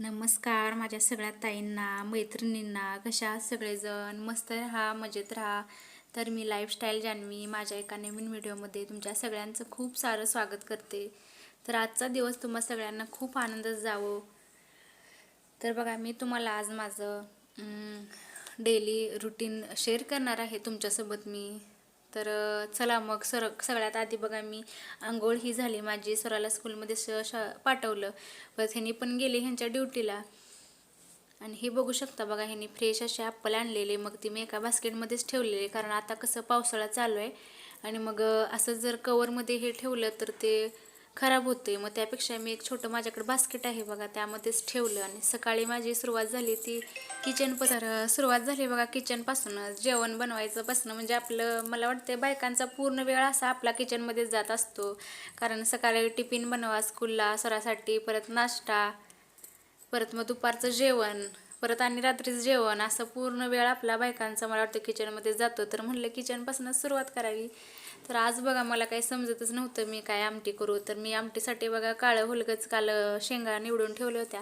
नमस्कार माझ्या सगळ्या ताईंना मैत्रिणींना कशा सगळेजण? मस्त राहा मजेत राहा. तर मी लाईफस्टाईल जान्हवी. माझ्या एका नवीन व्हिडिओमध्ये तुमच्या सगळ्यांचं खूप सारं स्वागत करते. तर आजचा दिवस तुम्हा सगळ्यांना खूप आनंदात जावो. तर बघा मी तुम्हाला आज माझं डेली रुटीन शेअर करणार आहे तुमच्यासोबत मी. तर चला मग सर सगळ्यात आधी बघा मी आंघोळ ही झाली माझी सराला स्कूलमध्ये श पाठवलं. परत ह्यांनी पण गेले ह्यांच्या ड्युटीला. आणि हे बघू शकता बघा ह्यांनी फ्रेश असे ॲप्पल आणलेले मग ती मी एका बास्केटमध्येच ठेवलेले कारण आता कसं पावसाळा चालू आहे. आणि मग असं जर कवरमध्ये हे ठेवलं तर ते खराब होते मग त्यापेक्षा मी एक छोटं माझ्याकडे बास्केट आहे बघा त्यामध्येच ठेवलं आणि सकाळी माझी सुरुवात झाली ती किचन तर सुरुवात झाली बघा किचनपासूनच जेवण बनवायचंपासून म्हणजे आपलं मला वाटतं बायकांचा पूर्ण वेळ असा आपला किचनमध्येच जात असतो. कारण सकाळी टिफिन बनवा स्कूलला सरासाठी परत नाश्ता परत मग दुपारचं जेवण. परत आणि रात्रीचं जेवण असं पूर्ण वेळ आपला बायकांचा मला वाटतं किचनमध्ये जातो. तर म्हणलं किचनपासूनच सुरुवात करावी. तर आज बघा मला काही समजतच नव्हतं मी काय आमटी करू. तर मी आमटीसाठी बघा काळं हुलगच काल शेंगा निवडून ठेवल्या होत्या.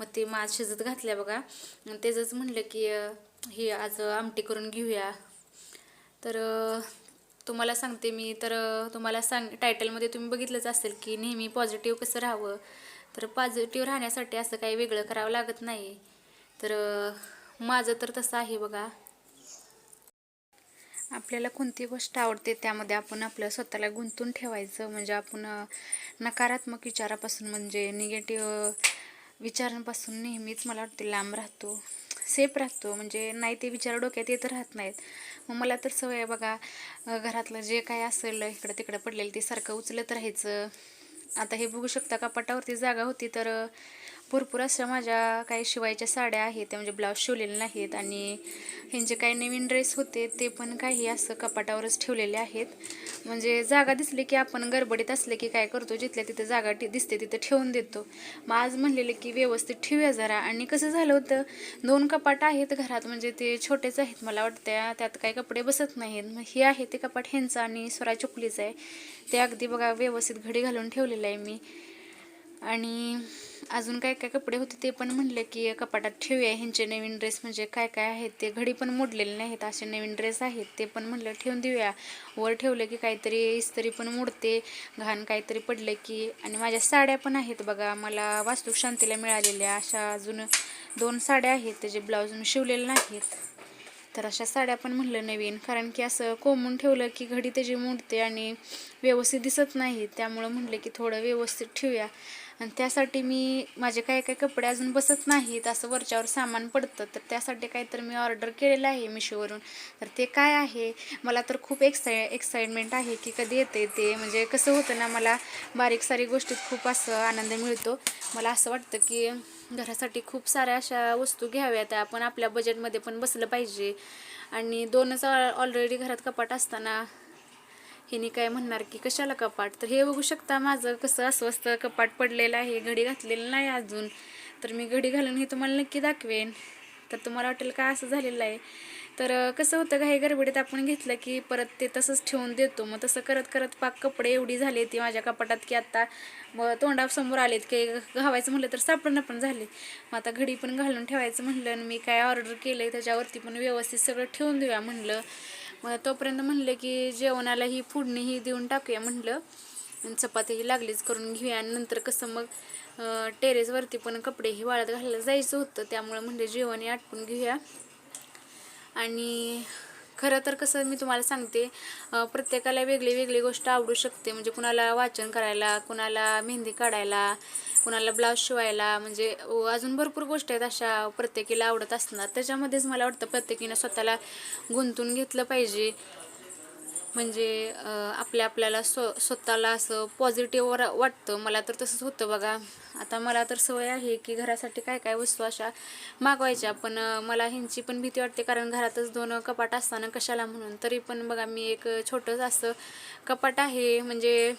मग ते मास शिजत घातल्या बघा. आणि त्याचंच म्हणलं की ही आज आमटी करून घेऊया. तर तुम्हाला सांगते मी तर तुम्हाला सांग टायटलमध्ये तुम्ही बघितलंच असेल की नेहमी पॉझिटिव्ह कसं राहावं. तर पॉझिटिव्ह राहण्यासाठी असं काही वेगळं करावं लागत नाही. तर माझं तर तसं आहे बघा. आपल्याला कोणती गोष्ट आवडते त्यामध्ये आपण आपलं स्वतःला गुंतून ठेवायचं म्हणजे आपण नकारात्मक विचारापासून म्हणजे निगेटिव्ह विचारांपासून नेहमीच मला वाटते लांब राहतो सेफ राहतो. म्हणजे नाही ते विचार डोक्यात येत राहत नाहीत. मग मला तर सवय आहे बघा घरातलं जे काय असेल इकडं तिकडं पडलेलं ते सारखं उचलत राहायचं. आता हे बघू शकता कपाटावरती जागा होती तर भरपूर अशा माझ्या काही शिवायच्या साड्या आहेत त्या म्हणजे ब्लाऊज शिवलेले नाहीत आणि ह्यांचे काही नवीन ड्रेस होते ते पण काही असं कपाटावरच ठेवलेले आहेत. म्हणजे जागा दिसली की आपण गडबडीत असले की काय करतो जिथल्या तिथे जागा दिसते तिथे ठेवून देतो. मग आज म्हणलेले की व्यवस्थित ठेवूया जरा. आणि कसं झालं होतं दोन कपाट आहेत घरात म्हणजे ते छोटेच आहेत मला वाटतं त्यात काही कपडे बसत नाहीत. मग हे आहे ते कपाट ह्यांचं आणि स्वरा चुकलीचं आहे. ते अगदी बघा व्यवस्थित घडी घालून ठेवलेलं आहे मी. आणि अजून काय काय कपडे होते ते पण म्हणले की कपाटात ठेवूया. ह्यांचे नवीन ड्रेस म्हणजे काय काय आहेत ते घडी पण मोडलेले नाहीत. असे नवीन ड्रेस आहेत ते पण म्हणलं ठेवून देऊया. वर ठेवलं की काहीतरी इस्त्री पण मोडते. घाण काहीतरी पडलं की आणि माझ्या साड्या पण आहेत बघा. मला वास्तुशांतीला मिळालेल्या. अशा अजून दोन साड्या आहेत. त्याचे ब्लाऊज मी शिवलेले नाहीत. तर अशा साड्या पण म्हणलं नवीन. कारण की असं कोंबून ठेवलं की घडी त्याची मोडते आणि व्यवस्थित दिसत नाही. त्यामुळं म्हणलं की थोडं व्यवस्थित ठेवूया. आणि त्यासाठी मी माझे काय काय कपडे अजून बसत नाहीत असं वरच्यावर सामान पडतं. तर त्यासाठी काहीतरी मी ऑर्डर केलेलं आहे मिशोवरून. तर ते काय आहे? मला तर खूप एक्साय एक्साइटमेंट आहे की कधी येते ते. म्हणजे कसं होतं ना मला बारीक सारी गोष्टीत खूप असं आनंद मिळतो. मला असं वाटतं की घरासाठी खूप साऱ्या अशा वस्तू घ्याव्यात. आपण आपल्या बजेटमध्ये पण बसलं पाहिजे. आणि दोनच ऑलरेडी घरात कपाट असताना हिने काय म्हणणार की कशाला कपाट? तर हे बघू शकता माझं कसं अस्वस्थ कपाट पडलेलं आहे घडी घातलेलं नाही अजून. तर मी घडी घालून हे तुम्हाला नक्की दाखवेन. तर तुम्हाला वाटेल का असं झालेलं आहे? तर कसं होतं का हे गरबडीत आपण घेतलं की परत ते तसंच ठेवून देतो. मग तसं करत करत पाक कपडे एवढी झाले ती माझ्या कपाटात की आत्ता मग तोंडासमोर आलेत. की घावायचं म्हटलं तर सापडणं पण झाले. मग आता घडी पण घालून ठेवायचं म्हणलं आणि मी काय ऑर्डर केलं आहे त्याच्यावरती पण व्यवस्थित सगळं ठेवून देऊया म्हणलं. मग तोपर्यंत म्हणलं की जेवणाला ही फोडणी ही देऊन टाकूया म्हणलं. आणि चपाती ही लागलीच करून घेऊया. आणि नंतर कसं मग टेरेसवरती पण कपडेही वाळत घालायला जायचं होतं. त्यामुळं म्हणलं जेवणही आटपून घेऊया. आणि खरं तर कसं मी तुम्हाला सांगते प्रत्येकाला वेगळी वेगळी गोष्ट आवडू शकते. म्हणजे कुणाला वाचन करायला कुणाला मेहंदी काढायला कुणाला ब्लाऊज शिवायला म्हणजे अजून भरपूर गोष्टी आहेत अशा प्रत्येकीला आवडत असणार. त्याच्यामध्येच मला वाटतं प्रत्येकीनं स्वतःला गुंतून घेतलं पाहिजे. म्हणजे आपल्या आपल्याला स्व स्वतःला असं पॉझिटिव्ह वाटतं. मला तर तसंच होतं बघा. आता मला तर सवय आहे की घरासाठी काय काय वस्तू अशा मागवायच्या. पण मला ह्यांची पण भीती वाटते कारण घरातच दोन कपाट असताना कशाला म्हणून. तरी पण बघा मी एक छोटंसं असं कपाट आहे. म्हणजे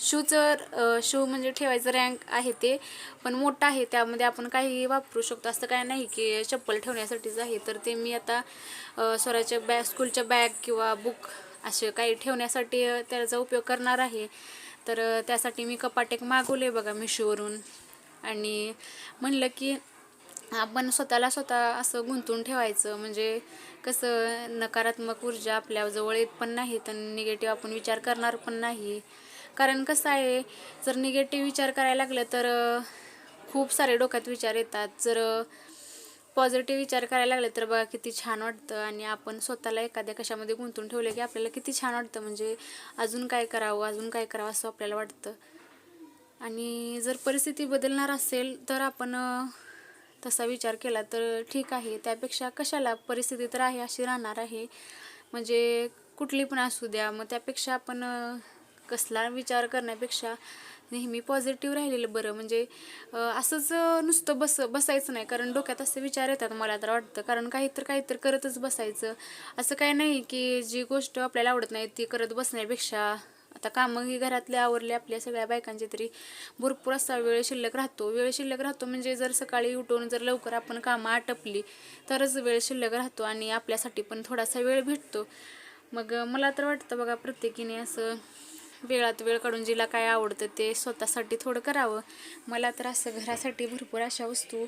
शूचं शू म्हणजे ठेवायचं रँक आहे ते पण मोठं आहे. त्यामध्ये आपण काही वापरू शकतो. असं काय नाही की चप्पल ठेवण्यासाठीच आहे. तर ते मी आता स्वराच्या बॅग स्कूलच्या बॅग किंवा बुक असे काही ठेवण्यासाठी त्याचा उपयोग करणार आहे. तर त्यासाठी मी कपाट एक मागवले बघा मिशोवरून. आणि म्हणलं की आपण स्वतःला स्वतः असं गुंतून ठेवायचं. म्हणजे कसं नकारात्मक ऊर्जा आपल्याजवळ येत पण नाही तर निगेटिव्ह आपण विचार करणार पण नाही. कारण कसं आहे जर निगेटिव्ह विचार करायला लागलं तर खूप सारे डोक्यात विचार येतात. जर पॉझिटिव्ह विचार करायला लागले तर बघा किती छान वाटतं. आणि आपण स्वतःला एखाद्या कशामध्ये गुंतून ठेवलं की आपल्याला किती छान वाटतं. म्हणजे अजून काय करावं अजून काय करावं असं आपल्याला वाटतं. आणि जर परिस्थिती बदलणार असेल तर आपण तसा विचार केला तर ठीक आहे. त्यापेक्षा कशाला परिस्थिती तर आहे अशी राहणार आहे. म्हणजे कुठली पण असू द्या मग त्यापेक्षा आपण कसला विचार करण्यापेक्षा नेहमी पॉझिटिव्ह राहिलेलं बरं. म्हणजे असंच नुसतं बस बसायचं नाही. कारण डोक्यात असे विचार येतात मला तर वाटतं. कारण काहीतर काहीतर करतच बसायचं. असं काही नाही की जी गोष्ट आपल्याला आवडत नाही ती करत बसण्यापेक्षा आता कामं ही घरातले आवरले आपल्या सगळ्या बायकांचे तरी भरपूर असा वेळ शिल्लक राहतो. वेळ शिल्लक राहतो म्हणजे जर सकाळी उठून जर लवकर आपण कामं आटपली तरच वेळ शिल्लक राहतो आणि आपल्यासाठी पण थोडासा वेळ भेटतो. मग मला तर वाटतं बघा प्रत्येकीने असं वेळात वेळ काढून जिला काय आवडतं ते स्वतःसाठी थोडं करावं. मला तर असं घरासाठी भरपूर अशा वस्तू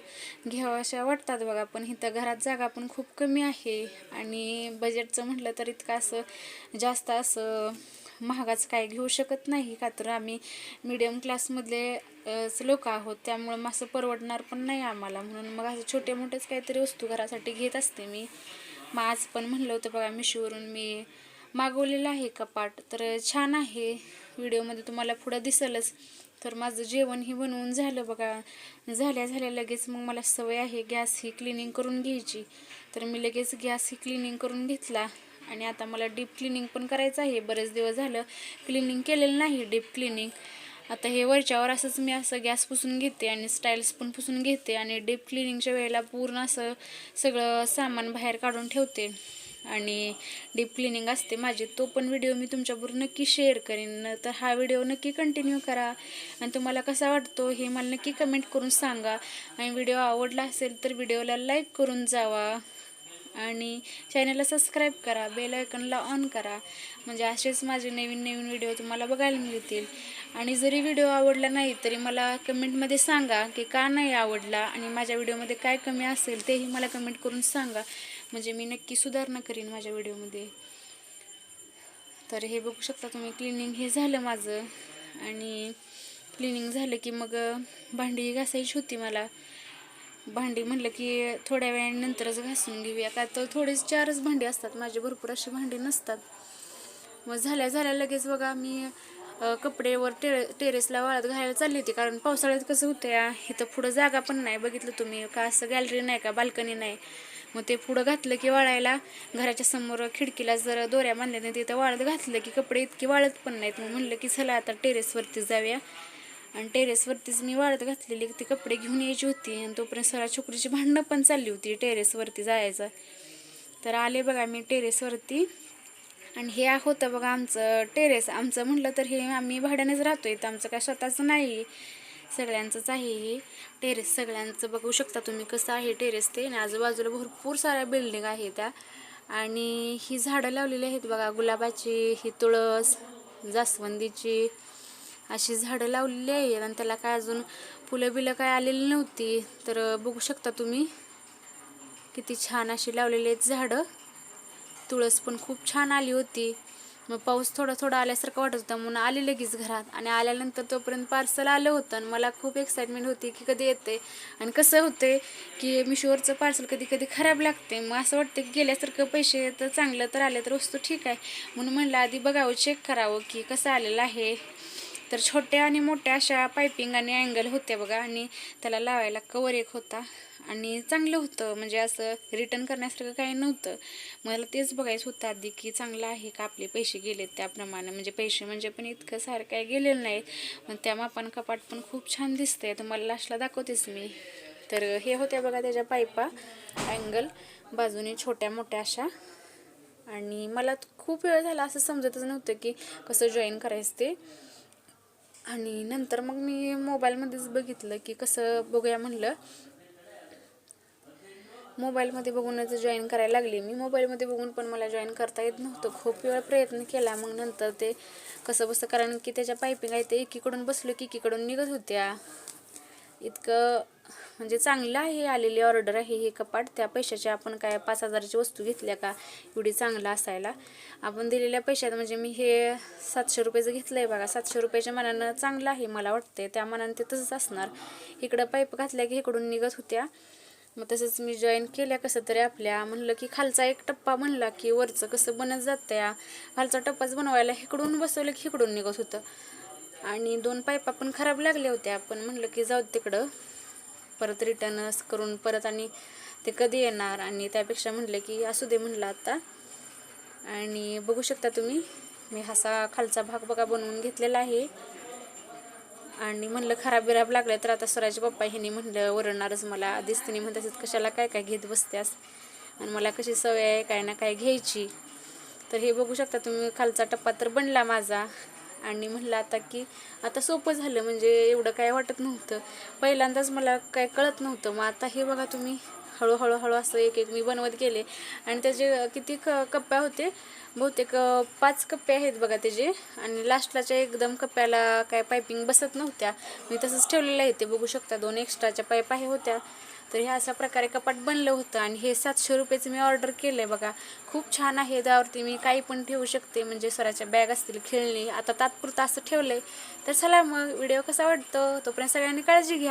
घ्याव्याशा वाटतात बघा पण इथं घरात जागा पण खूप कमी आहे आणि बजेटचं म्हटलं तर इतकं असं जास्त असं महागाचं काय घेऊ शकत नाही का तर आम्ही मिडियम क्लासमधले लोक आहोत. त्यामुळं मग असं परवडणार पण नाही आम्हाला. म्हणून मग असं छोटे मोठेच काहीतरी वस्तू घरासाठी घेत असते मी. मग आज पण म्हणलं होतं बघा मिशोवरून मी मागवलेलं आहे कपाट तर छान आहे. व्हिडिओमध्ये तुम्हाला पुढं दिसलंच. तर माझं जेवण ही बनवून झालं बघा. झाल्या झाल्या लगेच मग मला सवय आहे गॅस ही क्लिनिंग करून घ्यायची. तर मी लगेच गॅस ही क्लिनिंग करून घेतला. आणि आता मला डीप क्लिनिंग पण करायचं आहे. बरेच दिवस झालं क्लिनिंग केलेलं नाही डीप क्लिनिंग आता हे वरच्यावर असंच मी असं गॅस पुसून घेते आणि स्टाईल्स पण पुसून घेते आणि डीप क्लिनिंगच्या वेळेला पूर्ण असं सगळं सामान बाहेर काढून ठेवते. आणि डीप क्लिनिंग असते माझी तो पण व्हिडिओ मी तुमच्याबरोबर नक्की शेअर करेन. तर हा व्हिडिओ नक्की कंटिन्यू करा. आणि तुम्हाला कसा वाटतो हे मला नक्की कमेंट करून सांगा. आणि व्हिडिओ आवडला असेल तर व्हिडिओला लाईक करून जावा. आणि चॅनलला सबस्क्राईब करा. बेल आयकनला ऑन करा. म्हणजे असेच माझे नवीन नवीन व्हिडिओ तुम्हाला बघायला मिळतील. आणि जरी व्हिडिओ आवडला नाही तरी मला कमेंटमध्ये सांगा की का नाही आवडला आणि माझ्या व्हिडिओमध्ये काय कमी असेल तेही मला कमेंट करून सांगा. म्हणजे मी नक्की सुधारणा करीन माझ्या व्हिडिओमध्ये. तर हे बघू शकता तुम्ही क्लिनिंग हे झालं माझं. आणि क्लिनिंग झालं की मग भांडी घासायची होती मला. भांडी म्हणलं की थोड्या वेळानंतरच घासून घेऊया. का तर थोडेच चारच भांडी असतात माझे भरपूर अशी भांडी नसतात. मग झाल्या झाल्या लगेच बघा मी कपडे कपडेवर टे टेरेसला वाळत घालायला चालली होती. कारण पावसाळ्यात कसं होतं या इथं पुढं जागा पण नाही बघितलं तुम्ही. का असं गॅलरी नाही का बाल्कनी नाही? मग ते पुढं घातलं की वाळायला घराच्या समोर खिडकीला जर दोऱ्या बांधल्या नाही तिथं वाळत घातलं की कपडे इतके वाळत पण नाहीत. मग म्हणलं की चला आता टेरेसवरती जाऊया. आणि टेरेसवरतीच मी वाळत घातलेली ती कपडे घेऊन यायची होती. आणि तोपर्यंत सगळ्या छोकरीची भांडणं पण चालली होती टेरेसवरती जायचं. तर आले बघा मी टेरेसवरती आणि हे होतं बघा आमचं टेरेस आमचं म्हटलं तर हे आम्ही भाड्यानेच राहतो इथं. आमचं काय स्वतःचं नाही. सगळ्यांचंच आहे हे टेरेस सगळ्यांचं बघू शकता तुम्ही कसं आहे टेरेस ते. आणि आजूबाजूला भरपूर साऱ्या बिल्डिंग आहे त्या. आणि ही झाडं लावलेली आहेत बघा गुलाबाची ही तुळस जास्वंदीची. अशी झाडं लावलेली आहेत आणि त्याला काय अजून फुलं बिलं काय आलेली नव्हती. तर बघू शकता तुम्ही. किती छान अशी लावलेली आहेत झाडं. तुळस पण खूप छान आली होती. मग पाऊस थोडा थोडा आल्यासारखं वाटत होता. म्हणून आले लगेच घरात. आणि आल्यानंतर तोपर्यंत पार्सल आलं होतं. आणि मला खूप एक्साइटमेंट होती की कधी येते आणि कसं होते की मिशोवरचं पार्सल कधी कधी खराब लागते मग असं वाटतं की गेल्यासारखं पैसे तर चांगलं तर आले तर वस्तू ठीक आहे. म्हणून म्हणलं आधी बघावं चेक करावं की कसं आलेलं आहे. तर छोट्या आणि मोठ्या अशा पायपिंग आणि अँगल होत्या बघा. आणि त्याला लावायला कवर एक होता. आणि चांगलं होतं. म्हणजे असं रिटर्न करण्यासारखं काही नव्हतं. मला तेच बघायचं होतं आधी की चांगलं आहे का आपले पैसे गेलेत त्याप्रमाणे. म्हणजे पैसे म्हणजे पण इतकं सारं काय गेलेलं नाही. मग त्या मापान कपाट पण खूप छान दिसतंय. मला लास्टला दाखवतेच मी. तर हे होत्या बघा त्याच्या पायपा. अँगल बाजूने छोट्या मोठ्या अशा. आणि मला खूप वेळ झाला असं समजतच नव्हतं की कसं जॉईन करायचं ते. आणि नंतर मग मी मोबाईलमध्येच बघितलं की कसं बघूया म्हणलं. मोबाईलमध्ये बघूनच जॉईन करायला लागली. मी मोबाईलमध्ये बघून पण मला जॉईन करता येत नव्हतं. खूप वेळ प्रयत्न केला. मग नंतर ते कसं बसतं कारण की त्याच्या पायपिंग आहे ते एकीकडून बसलो की एकीकडून निघत होत्या. इतकं म्हणजे चांगलं आहे आलेली ऑर्डर आहे हे कपाट. त्या पैशाची आपण काय पाच हजाराची वस्तू घेतल्या का? एवढी चांगलं असायला. आपण दिलेल्या पैशात म्हणजे मी हे सातशे रुपयाचं घेतलं आहे बघा. सातशे रुपयाच्या मनानं चांगलं आहे मला वाटतंय. त्या मनानं ते तसंच असणार. इकडं पाईप घातल्या की इकडून निघत होत्या. मग तसंच मी जॉईन केल्या कसं तरी आपल्या. म्हणलं की खालचा एक टप्पा म्हणला की वरचं कसं बनत जातं या खालचा टप्पाच बनवायला इकडून बसवलं की इकडून निघत होतं. आणि दोन पायपा पण खराब लागल्या होत्या. आपण म्हणलं की जाऊ तिकडं. परत रिटर्न करून परत आणि ते कधी येणार? आणि त्यापेक्षा म्हणलं की असू दे म्हणलं आता. आणि बघू शकता तुम्ही मी असा खालचा भाग बघा बनवून घेतलेला आहे. आणि म्हणलं खराब बिराब लागलं तर आता स्वराचे पप्पा ह्यांनी म्हणलं ओरडणारच मला. दिसतीने म्हणतात कशाला काय काय घेत बसत्यास? आणि मला कशी सवय आहे काय ना काय घ्यायची. तर हे बघू शकता तुम्ही खालचा टप्पा तर बनला माझा. आणि म्हणलं आता की आता सोपं झालं म्हणजे एवढं काय वाटत नव्हतं. पहिल्यांदाच मला काय कळत नव्हतं. मग आता हे बघा तुम्ही हळूहळू हळू असं एक एक मी बनवत गेले. आणि त्याचे किती क कप्प्या होते बहुतेक पाच कप्पे आहेत बघा त्याचे. आणि लास्टलाच्या एकदम कप्प्याला काय पायपिंग बसत नव्हत्या. मी तसंच ठेवलेलं आहे ते बघू शकता. दोन एक्स्ट्राच्या पाईप आहे होत्या. तर ह्या अशा प्रकारे कपाट बनलं होतं. आणि हे सातशे रुपयाचं मी ऑर्डर केलं आहे बघा. खूप छान आहे त्यावरती मी काही पण ठेवू शकते. म्हणजे स्वराच्या बॅग असतील खेळणी. आता तात्पुरतं असं ठेवलं आहे तर चला मग व्हिडिओ कसा वाटतो? तोपर्यंत सगळ्यांनी काळजी घ्या.